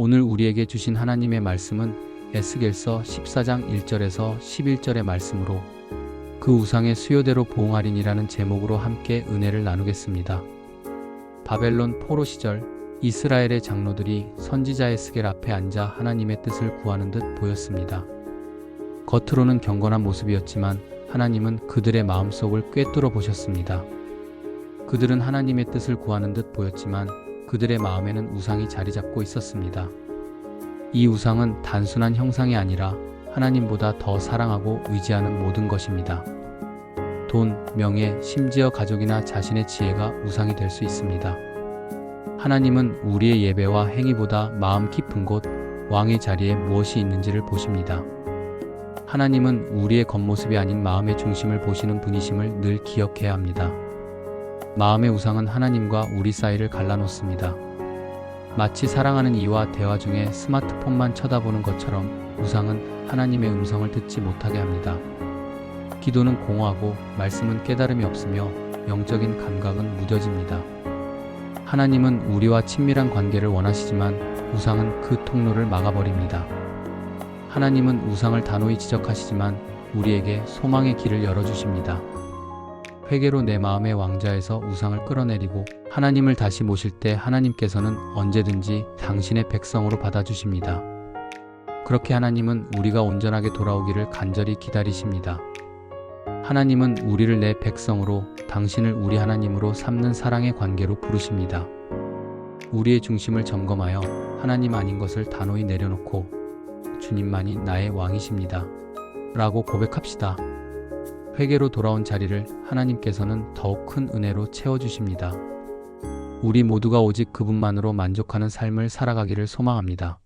오늘 우리에게 주신 하나님의 말씀은 에스겔서 14장 1절에서 11절의 말씀으로 그 우상의 수요대로 보응하리니라는 제목으로 함께 은혜를 나누겠습니다. 바벨론 포로 시절 이스라엘의 장로들이 선지자 에스겔 앞에 앉아 하나님의 뜻을 구하는 듯 보였습니다. 겉으로는 경건한 모습이었지만 하나님은 그들의 마음속을 꿰뚫어 보셨습니다. 그들은 하나님의 뜻을 구하는 듯 보였지만 그들의 마음에는 우상이 자리 잡고 있었습니다. 이 우상은 단순한 형상이 아니라 하나님보다 더 사랑하고 의지하는 모든 것입니다. 돈, 명예, 심지어 가족이나 자신의 지혜가 우상이 될 수 있습니다. 하나님은 우리의 예배와 행위보다 마음 깊은 곳, 왕의 자리에 무엇이 있는지를 보십니다. 하나님은 우리의 겉모습이 아닌 마음의 중심을 보시는 분이심을 늘 기억해야 합니다. 마음의 우상은 하나님과 우리 사이를 갈라놓습니다. 마치 사랑하는 이와 대화 중에 스마트폰만 쳐다보는 것처럼 우상은 하나님의 음성을 듣지 못하게 합니다. 기도는 공허하고 말씀은 깨달음이 없으며 영적인 감각은 무뎌집니다. 하나님은 우리와 친밀한 관계를 원하시지만 우상은 그 통로를 막아버립니다. 하나님은 우상을 단호히 지적하시지만 우리에게 소망의 길을 열어주십니다. 회개로 내 마음의 왕자에서 우상을 끌어내리고 하나님을 다시 모실 때 하나님께서는 언제든지 당신의 백성으로 받아주십니다. 그렇게 하나님은 우리가 온전하게 돌아오기를 간절히 기다리십니다. 하나님은 우리를 내 백성으로 당신을 우리 하나님으로 삼는 사랑의 관계로 부르십니다. 우리의 중심을 점검하여 하나님 아닌 것을 단호히 내려놓고 주님만이 나의 왕이십니다. 라고 고백합시다. 회개로 돌아온 자리를 하나님께서는 더욱 큰 은혜로 채워주십니다. 우리 모두가 오직 그분만으로 만족하는 삶을 살아가기를 소망합니다.